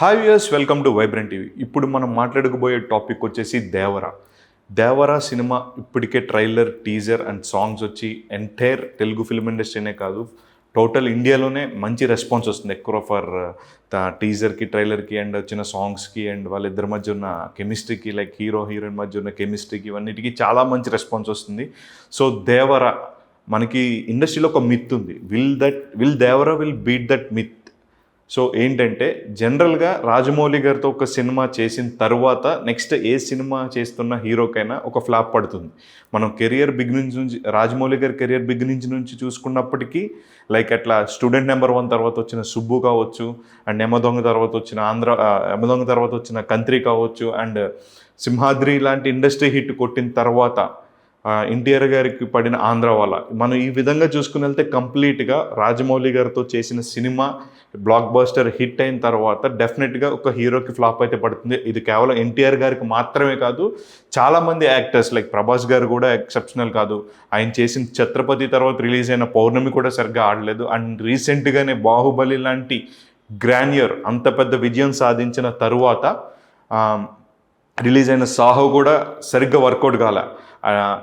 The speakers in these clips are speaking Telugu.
Hi viewers welcome to vibrant TV ఇప్పుడు మనం మాట్లాడుకోబోయే టాపిక్ వచ్చేసి దేవరా. దేవరా సినిమా ఇప్పటికే ట్రైలర్ టీజర్ అండ్ సాంగ్స్ వచ్చి ఎంటైర్ తెలుగు ఫిల్మ్ ఇండస్ట్రీనే కాదు టోటల్ ఇండియాలోనే మంచి రెస్పాన్స్ వస్తుంది. ఎక్కువ ఫర్ టీజర్కి ట్రైలర్కి అండ్ వచ్చిన సాంగ్స్కి అండ్ వాళ్ళిద్దరి మధ్య ఉన్న కెమిస్ట్రీకి లైక్ హీరో హీరోయిన్ మధ్య ఉన్న కెమిస్ట్రీకి ఇవన్నిటికీ చాలా మంచి రెస్పాన్స్ వస్తుంది. సో దేవరా మనకి ఇండస్ట్రీలో ఒక మిత్ ఉంది. Will that will Devara will beat that myth so ఏంటంటే జనరల్గా రాజమౌళి గారితో ఒక సినిమా చేసిన తర్వాత నెక్స్ట్ ఏ సినిమా చేస్తున్న హీరోకైనా ఒక ఫ్లాప్ పడుతుంది. మనం కెరియర్ బిగినింగ్ నుంచి రాజమౌళి గారి కెరియర్ బిగినింగ్ నుంచి చూసుకున్నప్పటికీ లైక్ అట్లా స్టూడెంట్ నెంబర్ వన్ తర్వాత వచ్చిన సుబ్బు కావచ్చు అండ్ ఎమదొంగ తర్వాత వచ్చిన ఆంధ్ర యమదొంగ ఎమదొంగ తర్వాత వచ్చిన కంత్రి కావచ్చు అండ్ సింహాద్రి లాంటి ఇండస్ట్రీ హిట్ కొట్టిన తర్వాత ఎన్టీఆర్ గారికి పడిన ఆంధ్ర వాళ్ళ మనం ఈ విధంగా చూసుకుని వెళ్తే కంప్లీట్గా రాజమౌళి గారితో చేసిన సినిమా బ్లాక్ బస్టర్ హిట్ అయిన తర్వాత డెఫినెట్గా ఒక హీరోకి ఫ్లాప్ అయితే పడుతుంది. ఇది కేవలం ఎన్టీఆర్ గారికి మాత్రమే కాదు చాలామంది యాక్టర్స్ లైక్ ప్రభాస్ గారు కూడా ఎక్సెప్షనల్ కాదు. ఆయన చేసిన ఛత్రపతి తర్వాత రిలీజ్ అయిన పౌర్ణమి కూడా సరిగ్గా ఆడలేదు. అండ్ రీసెంట్గానే బాహుబలి లాంటి గ్రాన్యర్ అంత పెద్ద విజయం సాధించిన తరువాత రిలీజ్ అయిన సాహో కూడా సరిగ్గా వర్కౌట్ కాల.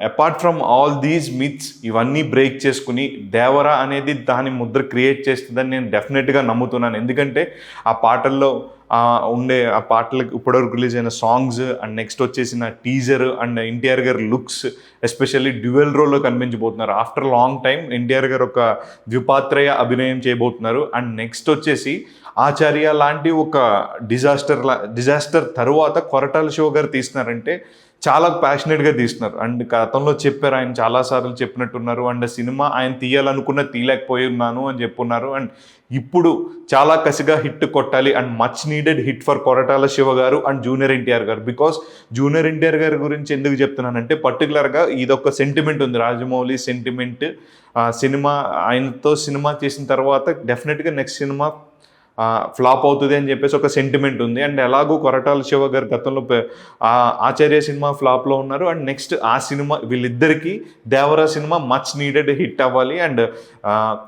Apart from all these myths ఇవన్నీ బ్రేక్ చేసుకుని దేవరా అనేది దాని ముద్ర క్రియేట్ చేస్తుందని నేను డెఫినెట్గా నమ్ముతున్నాను. ఎందుకంటే ఆ పాటల్లో ఉండే ఆ పాటలకు ఇప్పటివరకు రిలీజ్ అయిన సాంగ్స్ అండ్ నెక్స్ట్ వచ్చేసిన టీజర్ అండ్ ఎన్టీఆర్ గారి లుక్స్ ఎస్పెషల్లీ డ్యూయల్ రోల్లో కనిపించబోతున్నారు. ఆఫ్టర్ లాంగ్ టైం ఎన్టీఆర్ గారు ఒక ద్విపాత్రయ అభినయం చేయబోతున్నారు. అండ్ నెక్స్ట్ వచ్చేసి ఆచార్య లాంటి ఒక డిజాస్టర్ లా డిజాస్టర్ తరువాత కొరటాల శివ గారు తీస్తున్నారంటే చాలా ప్యాషనెట్గా తీస్తున్నారు అండ్ గతంలో చెప్పారు ఆయన చాలాసార్లు చెప్పినట్టున్నారు అండ్ సినిమా ఆయన తీయాలనుకున్న తీయలేకపోయి ఉన్నాను అని చెప్పున్నారు. అండ్ ఇప్పుడు చాలా కసిగా హిట్ కొట్టాలి and much needed hit for Koratala Siva గారు అండ్ జూనియర్ ఎన్టీఆర్ గారు. బికాస్ జూనియర్ ఎన్టీఆర్ గారి గురించి ఎందుకు చెప్తున్నానంటే పర్టికులర్గా ఇదొక సెంటిమెంట్ ఉంది. రాజమౌళి సెంటిమెంట్ సినిమా ఆయనతో సినిమా చేసిన తర్వాత డెఫినెట్గా నెక్స్ట్ సినిమా ఫ్లాప్ అవుతుంది అని చెప్పేసి ఒక సెంటిమెంట్ ఉంది. అండ్ ఎలాగో కొరటాల శివ గారు గతంలో ఆచార్య సినిమా ఫ్లాప్లో ఉన్నారు. అండ్ నెక్స్ట్ ఆ సినిమా వీళ్ళిద్దరికి Devara cinema much needed hit అవ్వాలి. అండ్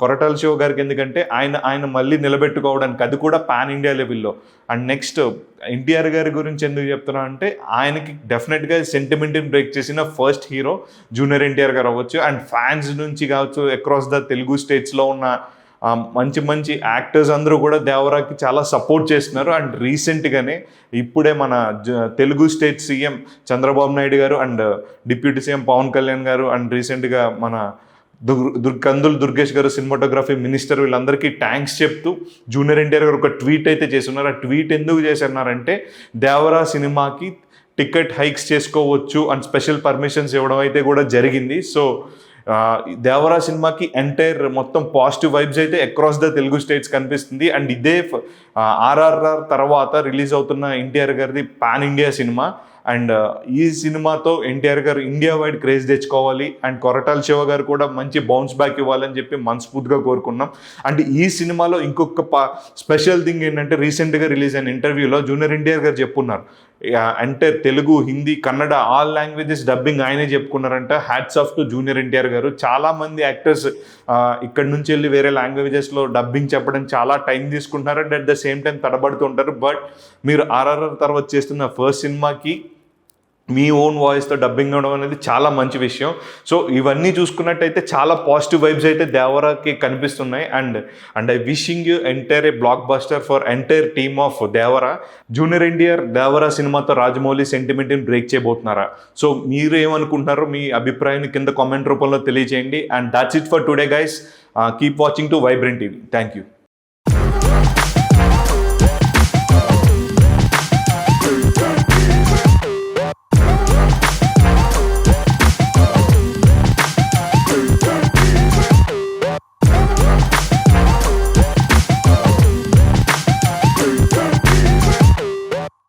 కొరటాల శివ గారికి ఎందుకంటే ఆయన ఆయన మళ్ళీ నిలబెట్టుకోవడానికి అది కూడా పాన్ ఇండియా లెవెల్లో అండ్ నెక్స్ట్ ఎన్టీఆర్ గారి గురించి ఎందుకు చెప్తున్నా అంటే ఆయనకి డెఫినెట్గా సెంటిమెంట్ని బ్రేక్ చేసిన ఫస్ట్ హీరో జూనియర్ ఎన్టీఆర్ గారు అవ్వచ్చు. అండ్ ఫ్యాన్స్ నుంచి కావచ్చు అక్రాస్ ద తెలుగు స్టేట్స్లో ఉన్న మంచి మంచి యాక్టర్స్ అందరూ కూడా దేవరాకి చాలా సపోర్ట్ చేస్తున్నారు. అండ్ రీసెంట్గానే ఇప్పుడే మన జ- తెలుగు స్టేట్ సీఎం చంద్రబాబు నాయుడు గారు and deputy CM Pawan Kalyan గారు అండ్ రీసెంట్గా మన దుర్ దుర్ కందులు దుర్గేష్ గారు సినిమాటోగ్రఫీ మినిస్టర్ వీళ్ళందరికీ థ్యాంక్స్ చెప్తూ జూనియర్ ఎన్టీఆర్ గారు ఒక ట్వీట్ అయితే చేస్తున్నారు. ఆ ట్వీట్ ఎందుకు చేస్తున్నారంటే దేవరా సినిమాకి టికెట్ హైక్స్ చేసుకోవచ్చు అండ్ స్పెషల్ పర్మిషన్స్ ఇవ్వడం అయితే కూడా జరిగింది. సో దేవరా సినిమాకి ఎంటైర్ మొత్తం పాజిటివ్ వైబ్స్ అయితే అక్రాస్ ద తెలుగు స్టేట్స్ కనిపిస్తుంది. అండ్ ఇదే ఆర్ఆర్ఆర్ తర్వాత రిలీజ్ అవుతున్న ఎన్టీఆర్ గారిది పాన్ ఇండియా సినిమా అండ్ ఈ సినిమాతో ఎన్టీఆర్ గారు ఇండియా వైడ్ క్రేజ్ తెచ్చుకోవాలి అండ్ కొరటాల శివ గారు కూడా మంచి బౌన్స్ బ్యాక్ ఇవ్వాలని చెప్పి మనస్ఫూర్తిగా కోరుకున్నాం. అండ్ ఈ సినిమాలో ఇంకొక పా స్పెషల్ థింగ్ ఏంటంటే రీసెంట్గా రిలీజ్ అయిన ఇంటర్వ్యూలో జూనియర్ ఎన్టీఆర్ గారు చెప్పున్నారు. అంటే Telugu Hindi Kannada all languages dubbing ఆయనే చెప్పుకున్నారంట. Hats off to junior NTR గారు. చాలా మంది యాక్టర్స్ ఇక్కడ నుంచి వెళ్ళి వేరే లాంగ్వేజెస్లో డబ్బింగ్ చెప్పడం చాలా టైం తీసుకుంటున్నారు and at the same time తడబడుతుంటారు but మీరు ఆర్ఆర్ఆర్ తర్వాత చేస్తున్న ఫస్ట్ సినిమాకి మీ ఓన్ వాయిస్తో డబ్బింగ్ అవడం అనేది చాలా మంచి విషయం. సో ఇవన్నీ చూసుకున్నట్టయితే చాలా పాజిటివ్ వైబ్స్ అయితే దేవరాకి కనిపిస్తున్నాయి. And and I wishing you entire a blockbuster for entire team of Devara junior NTR Devara సినిమాతో రాజమౌళి సెంటిమెంట్ని బ్రేక్ చేయబోతున్నారా? సో మీరు ఏమనుకుంటున్నారో మీ అభిప్రాయాన్ని కింద కామెంట్ రూపంలో తెలియజేయండి. And that's it for today guys keep watching to vibrant TV thank you